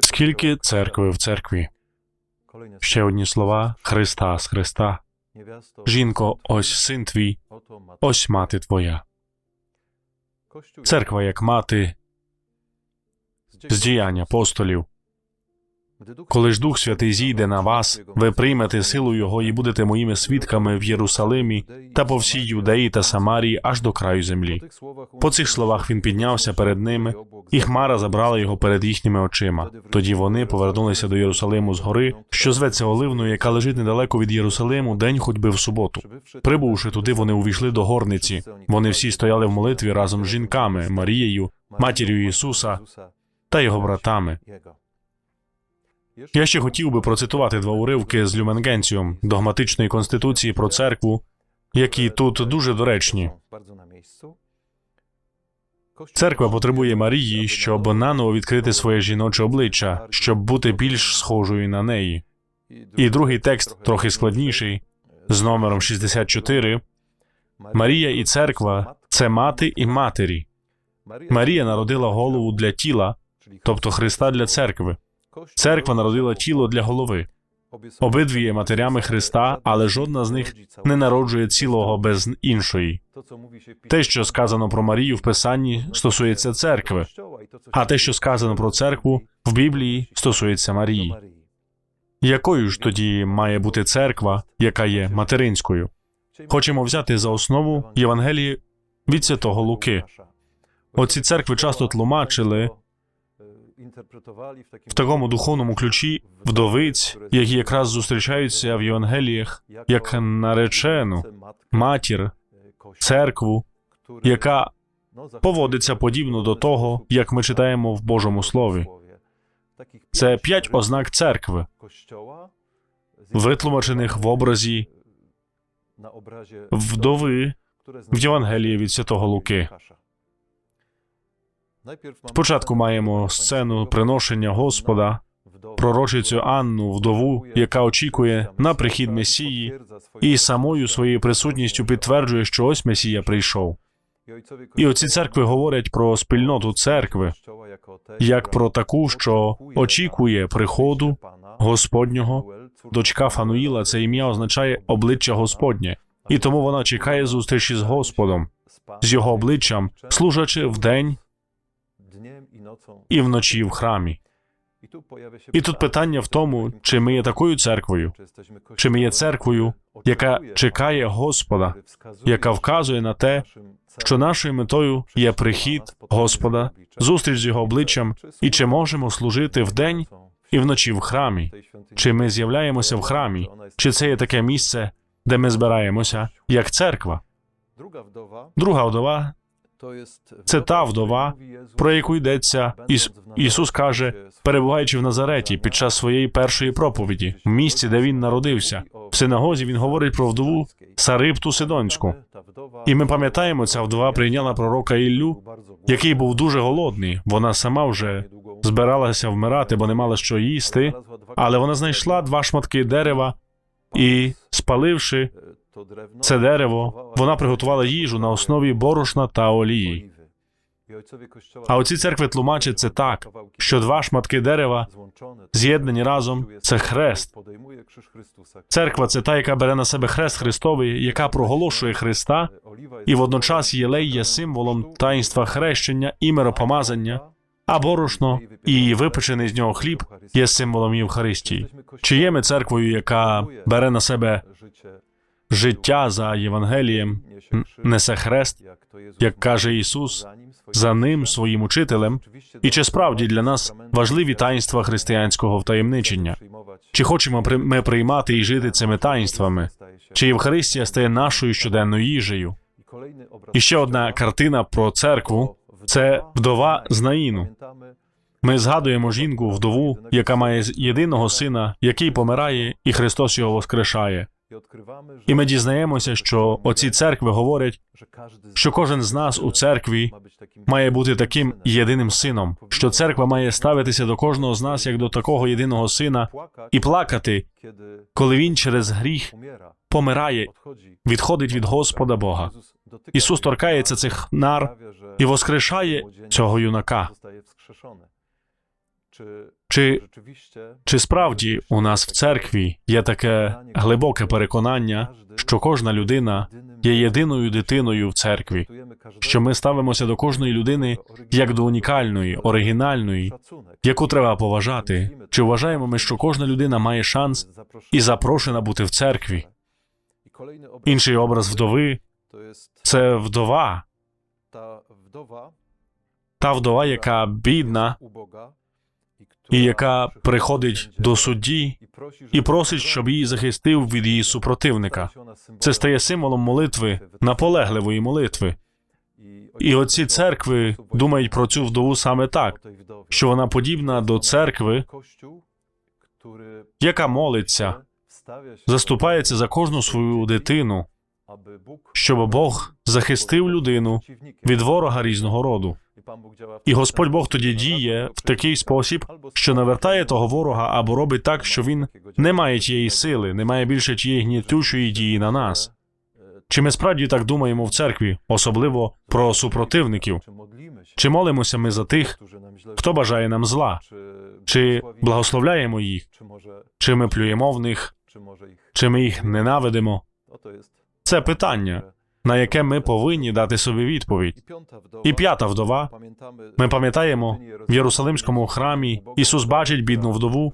Скільки церкви в церкві? Ще одні слова Христа з Христа. Жінко, ось син твій, ось мати твоя. Церква як мати з діянь апостолів. Коли ж Дух Святий зійде на вас, ви приймете силу Його і будете моїми свідками в Єрусалимі та по всій Юдеї та Самарії аж до краю землі. По цих словах він піднявся перед ними, і хмара забрала його перед їхніми очима. Тоді вони повернулися до Єрусалиму з гори, що зветься Оливною, яка лежить недалеко від Єрусалиму, день ходьби в суботу. Прибувши туди, вони увійшли до горниці. Вони всі стояли в молитві разом з жінками, Марією, матір'ю Ісуса та його братами. Я ще хотів би процитувати два уривки з Люменгенціум догматичної конституції про церкву, які тут дуже доречні. Церква потребує Марії, щоб наново відкрити своє жіноче обличчя, щоб бути більш схожою на неї. І другий текст трохи складніший, з номером 64. Марія і церква це мати і матері. Марія народила голову для тіла, тобто Христа для церкви. Церква народила тіло для голови. Обидві є матерями Христа, але жодна з них не народжує цілого без іншої. Те, що сказано про Марію в Писанні, стосується церкви, а те, що сказано про церкву в Біблії, стосується Марії. Якою ж тоді має бути церква, яка є материнською? Хочемо взяти за основу Євангелії від святого Луки. Оці церкви часто тлумачили в такому духовному ключі вдовиць, які якраз зустрічаються в Євангеліях як наречену матір, церкву, яка поводиться подібно до того, як ми читаємо в Божому Слові. Це п'ять ознак церкви, витлумачених в образі вдови в Євангелії від святого Луки. Спочатку маємо сцену приношення Господа, пророчицю Анну, вдову, яка очікує на прихід Месії, і самою своєю присутністю підтверджує, що ось Месія прийшов. І оці церкви говорять про спільноту церкви, як про таку, що очікує приходу Господнього. Дочка Фануїла це ім'я означає обличчя Господнє, і тому вона чекає зустрічі з Господом, з його обличчям, служачи вдень і вночі в храмі. І тут питання в тому, чи ми є такою церквою, чи ми є церквою, яка чекає Господа, яка вказує на те, що нашою метою є прихід Господа, зустріч з його обличчям, і чи можемо служити вдень і вночі в храмі, чи ми з'являємося в храмі, чи це є таке місце, де ми збираємося, як церква. Друга вдова це та вдова, про яку йдеться Іс... Ісус каже, перебуваючи в Назареті під час своєї першої проповіді, в місці, де він народився. В синагозі він говорить про вдову Сарипту Сидонську. І ми пам'ятаємо, ця вдова прийняла пророка Іллю, який був дуже голодний. Вона сама вже збиралася вмирати, бо не мала що їсти, але вона знайшла два шматки дерева і, спаливши це дерево, вона приготувала їжу на основі борошна та олії. А оці церкви тлумачать це так, що два шматки дерева з'єднані разом це хрест. Церква це та, яка бере на себе хрест Христовий, яка проголошує Христа, і водночас єлей є символом таїнства хрещення і миропомазання, а борошно і випечений з нього хліб є символом Євхаристії. Чи є ми церквою, яка бере на себе життя за Євангелієм, несе хрест, як каже Ісус, за ним своїм учителем, і чи справді для нас важливі таїнства християнського втаємничення? Чи хочемо ми приймати і жити цими таїнствами? Чи Євхаристія стає нашою щоденною їжею? І ще одна картина про церкву це вдова з Наїну. Ми згадуємо жінку, вдову, яка має єдиного сина, який помирає, і Христос його воскрешає. І ми дізнаємося, що оці церкви говорять, що кожен з нас у церкві має бути таким єдиним сином, що церква має ставитися до кожного з нас як до такого єдиного сина і плакати, коли він через гріх помирає, відходить від Господа Бога. Ісус торкається цих нар і воскрешає цього юнака. Чи, чи справді у нас в церкві є таке глибоке переконання, що кожна людина є єдиною дитиною в церкві, що ми ставимося до кожної людини як до унікальної, оригінальної, яку треба поважати? Чи вважаємо ми, що кожна людина має шанс і запрошена бути в церкві? Інший образ вдови це вдова, та вдова, яка бідна і яка приходить до судді і просить, щоб її захистив від її супротивника. Це стає символом молитви, наполегливої молитви. І оці церкви думають про цю вдову саме так, що вона подібна до церкви, яка молиться, заступається за кожну свою дитину, щоб Бог захистив людину від ворога різного роду. І Господь Бог тоді діє в такий спосіб, що навертає того ворога або робить так, що він не має тієї сили, не має більше тієї гнітючої дії на нас. Чи ми справді так думаємо в церкві, особливо про супротивників? Чи молимося ми за тих, хто бажає нам зла? Чи благословляємо їх? Чи ми плюємо в них? Чи ми їх ненавидимо? Це питання, на яке ми повинні дати собі відповідь. І п'ята вдова. Ми пам'ятаємо, в Єрусалимському храмі Ісус бачить бідну вдову,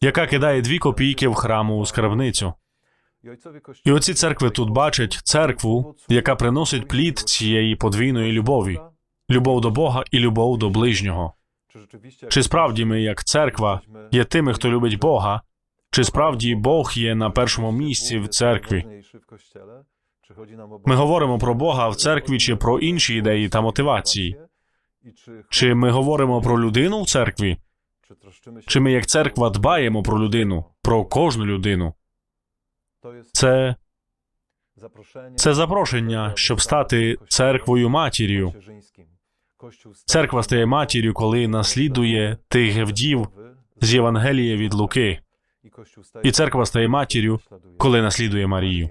яка кидає дві копійки в храмову скарбницю. І оці церкви тут бачать церкву, яка приносить плід цієї подвійної любові, любов до Бога і любов до ближнього. Чи справді ми, як церква, є тими, хто любить Бога? Чи справді Бог є на першому місці в церкві? Ми говоримо про Бога в церкві чи про інші ідеї та мотивації? Чи ми говоримо про людину в церкві? Чи ми, як церква, дбаємо про людину, про кожну людину? Це, це запрошення, щоб стати церквою матір'ю. Церква стає матір'ю, коли наслідує тих вдів з Євангелія від Луки. І церква стає матір'ю, коли наслідує Марію.